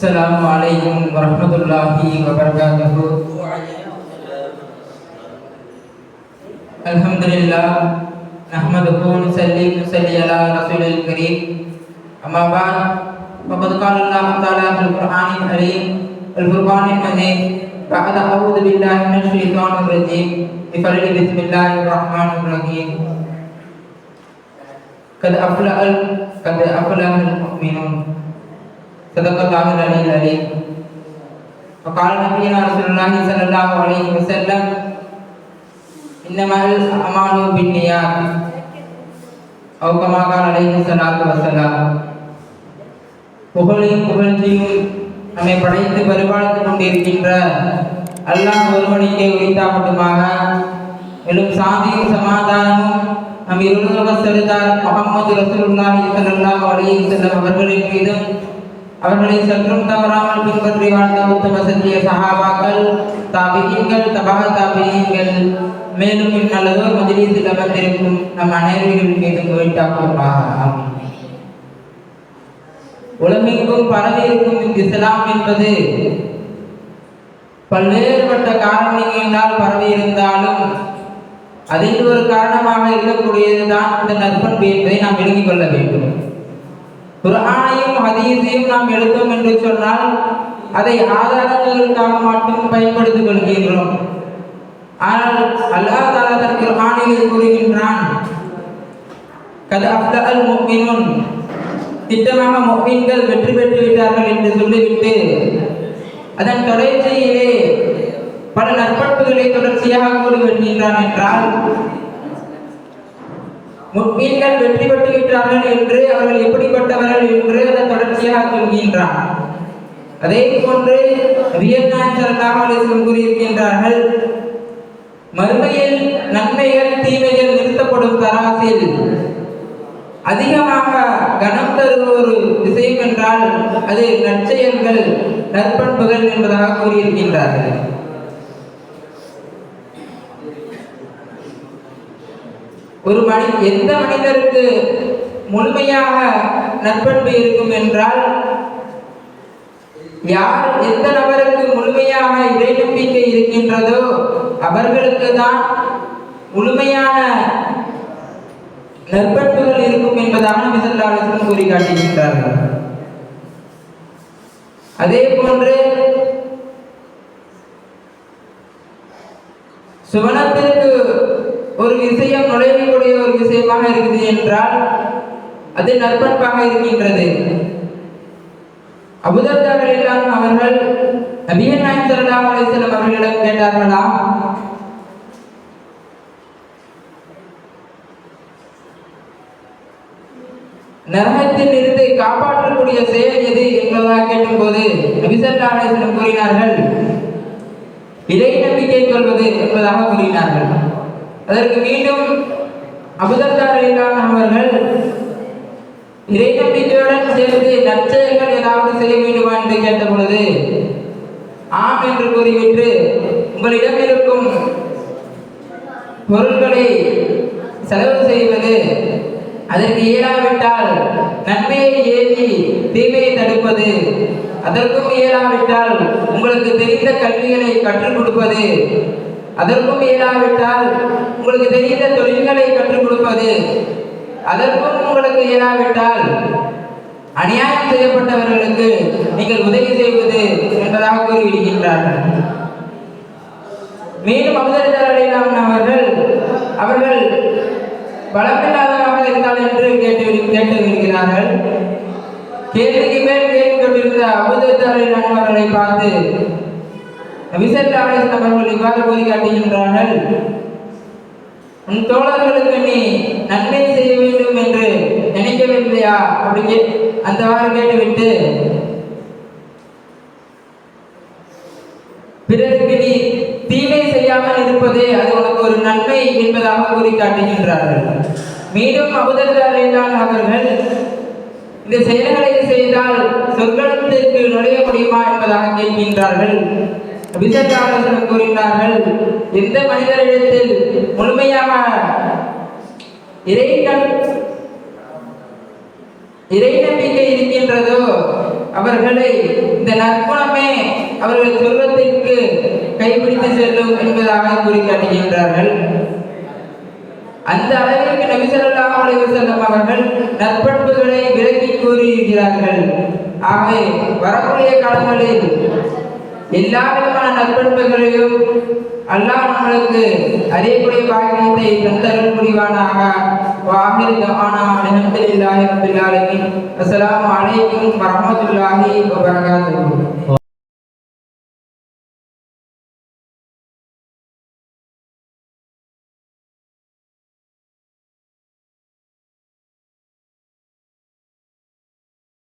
السلام عليكم ورحمة الله وبركاته الحمد لله نحمده ونصلي ونصلي على رسول الكريم أما بعد فقد قال الله تعالى في القرآن الكريم الفرقان المجيد بعد أعوذ بالله من الشيطان الرجيم بفضل بسم الله الرحمن الرحيم قد أفلح قد أفلح المؤمنون صدق الله العلي العليم وقال نبينا رسول الله صلى الله عليه وسلم إنما الأعمال بالنيات أو كما قال عليه الصلاة والسلام புகழையும் புகழ்ச்சியும் நம்மை படைத்து பரிபாலித்துக் கொண்டிருக்கின்ற அல்லாஹ் ஒருவனுக்கே உரித்தாப்பட்டுமாக மேலும் சாந்தியும் சமாதானமும் நம் இருலக செலுத்தார் முகமது ரசூலுல்லாஹி ஸல்லல்லாஹு அலைஹி வஸல்லம் அவர்களின் மீதும் அவர்களை சற்றும் தவறாமல் பின்பற்றி வாழ்ந்த உத்தம சத்திய சகாபாக்கள் தாபியங்கள் தபக தாபியங்கள் மேலும் இந்நல்லதோர் மஜ்லிஸில் அமர்ந்திருக்கும் நம் அனைவர்கள் மீது உரித்தாக்குமாக ஆமீன் உலகெங்கும் பரவியிருக்கும் இந்த இஸ்லாம் என்பது பல்வேறுபட்ட காரணங்களால் பரவி இருந்தாலும் அதில் ஒரு காரணமாக இருக்கக்கூடியதுதான் இந்த நற்பண்பு என்பதை நாம் விளங்கிக் கொள்ள வேண்டும். குரானையும் ஹதீஸையும் நாம் எடுத்தோம் என்று சொன்னால் அதை ஆதாரங்களுக்காக மட்டும் பயன்படுத்திக் கொள்கின்றோம். ஆனால் அல்லாஹ் தாலா தன் குர்ஆனில் கூறுகின்றான் கது அஃப்லல் முஃமினூன். திட்டமாக முக்மீன்கள் வெற்றி பெற்று விட்டார்கள் என்று சொல்லிவிட்டு அதன் தொடர்ச்சியிலே பல நற்பண்புகளை தொடர்ச்சியாக கூறி வருகின்றான் என்றால் முற்பீன்கள் வெற்றி பெற்று விட்டார்கள் என்று அவர்கள் எப்படிப்பட்டவர்கள் என்று அதை தொடர்ச்சியாக சொல்கின்றார். அதே போன்று வியட்நாம் சரதாமலேசன் கூறியிருக்கின்றார்கள் மறுமையில் நன்மைகள் தீமைகள் நிறுத்தப்படும் தராசில் அதிகமாக கனம் தருவ ஒரு விஷயம் என்றால் அது நற்செயல்கள் நற்பண்புகள் என்பதாக கூறியிருக்கின்றார்கள். ஒரு மனி எந்த மனிதருக்கு முழுமையாக நற்பண்பு இருக்கும் என்றால் யார் எந்த நபருக்கு முழுமையாக இறை நம்பிக்கை இருக்கின்றதோ அவர்களுக்கு தான் முழுமையான நற்பண்புகள் இருக்கும் என்பதாக நபிசல்லாலும் கூறி காட்டுகின்றார்கள் அதே போன்று சுவனத்திற்கு ஒரு விஷயம் நுழையக்கூடிய ஒரு விஷயமாக இருக்குது என்றால் அது நற்பண்பாக இருக்கின்றது. அபுதர்தார்கள் எல்லாரும் அவர்கள் நபியன் நாயம் சல்லல்லாஹு அவர்களிடம் கேட்டார்களா? நரகத்தில் இருந்து காப்பாற்றக்கூடிய செயல் எது என்பதாக கேட்டும்போது நபிசல்லா அலிஸ்லம் கூறினார்கள் இறை நம்பிக்கை கொள்வது என்பதாக கூறினார்கள். அதற்கு மீண்டும் அபுதத்தார் அவர்கள் இறை நம்பிக்கையுடன் சேர்ந்து நற்செயல்கள் ஏதாவது செய்ய வேண்டுமா என்று கேட்ட பொழுது ஆம் என்று கூறிவிட்டு உங்களிடம் இருக்கும் பொருட்களை செலவு செய்வது அதற்கு இயலாவிட்டால் நன்மையை ஏறி தீமையை தடுப்பது அதற்கும் இயலாவிட்டால் உங்களுக்கு தெரிந்த கல்விகளை கற்றுக் கொடுப்பது அதற்கும் இயலாவிட்டால் உங்களுக்கு தெரிந்த தொழில்களை கற்றுக் கொடுப்பது. அதற்கும் உங்களுக்கு இயலாவிட்டால் அநியாயம் செய்யப்பட்டவர்களுக்கு நீங்கள் உதவி செய்வது என்பதாக கூறிவிடுகின்றார்கள். மேலும் அபுதரிதாரிலாம் அவர்கள் அவர்கள் பலமில்லாதவராக இருந்தால் என்று கேட்டு கேட்டிருக்கிறார்கள் கேள்விக்கு மேல் கேள்வி கொண்டிருந்த அபுதரிதாரிலாம் அவர்களை பார்த்து விசல்லாலேசன் அவர்கள் இவ்வாறு கூறி காட்டுகின்றார்கள்? உன் தோழர்களுக்கு நீ நன்மை செய்ய வேண்டும் என்று நினைக்கவில்லையா? அப்படி அந்த அந்தவாறு கேட்டுவிட்டு பிறருக்கு நீ தீமை செய்யாமல் இருப்பதே அது உனக்கு ஒரு நன்மை என்பதாக கூறி காட்டுகின்றார்கள். மீண்டும் அபுதர்தான் அவர்கள் இந்த செயல்களை செய்தால் சொர்க்கத்திற்கு நுழைய முடியுமா? என்பதாக கேட்கின்றார்கள். விசேஷாலோசனம் கூறினார்கள். எந்த மனிதரிடத்தில் முழுமையாக இறை இறை நம்பிக்கை இருக்கின்றதோ அவர்களை இந்த நற்குணமே அவர்கள் சொர்க்கத்திற்கு கைப்பிடித்து செல்லும் என்பதாக கூறி காட்டுகின்றார்கள் அந்த அளவிற்கு நபி ஸல்லல்லாஹு அவர்கள் நற்பண்புகளை விளக்கி கூறியிருக்கிறார்கள். ஆகவே வரக்கூடிய காலங்களில் எல்லா விதமான நற்பண்புகளையும் அல்லாஹ் நம்மளுக்கு அறியக்கூடிய பாக்கியத்தை தந்தருள் புரிவானாக. வாஹிர் தவானா அல்ஹம்துலில்லாஹி ரப்பில் ஆலமீன். அஸ்ஸலாமு அலைக்கும் வரஹ்மத்துல்லாஹி வபரகாத்துஹு.